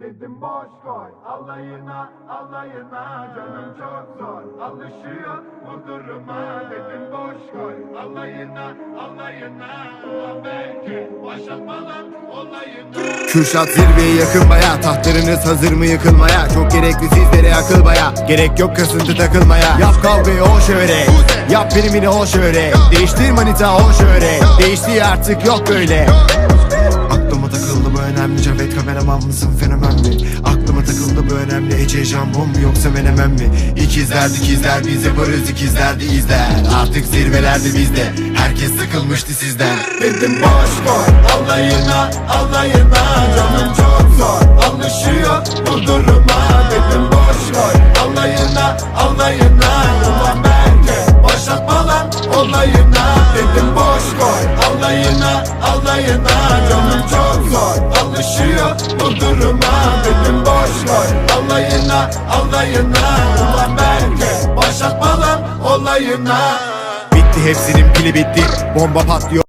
Dedim boş koy alayına alayına canım çok zor. Alışıyor bu duruma Dedim boş koy. Alayına alayına Ulan belki başlatmadan olayına Kürşat zirveye yakın baya Tahtlarınız hazır mı yıkılmaya? Çok gerekli sizlere akıl baya. Gerek yok kasıntı takılmaya. Yap kavgayı o şöyle Yap primini o şöyle Değiştir manita o şöyle Değişti artık yok böyle kameraman mısın fenomen mi? Aklıma takıldı bu önemli. Ece jambon mu yoksa menemen mi? İkizler dikizler biz yaparız ikizler de izler. Artık zirvelerde bizde. Herkes sıkılmıştı sizden. Dedim boş koy alayına alayına. Canım çok zor alışıyor bu duruma. Dedim boş koy alayına alayına. Ulan belki başlatma lan olayına. Dedim boş alayına alayına Canım çok zor. Alışıyor bu duruma Dedim boş koy alayına alayına Ulan belki başlatma lan olayına. Bitti hepsinin pili bitti. Bomba patlıyor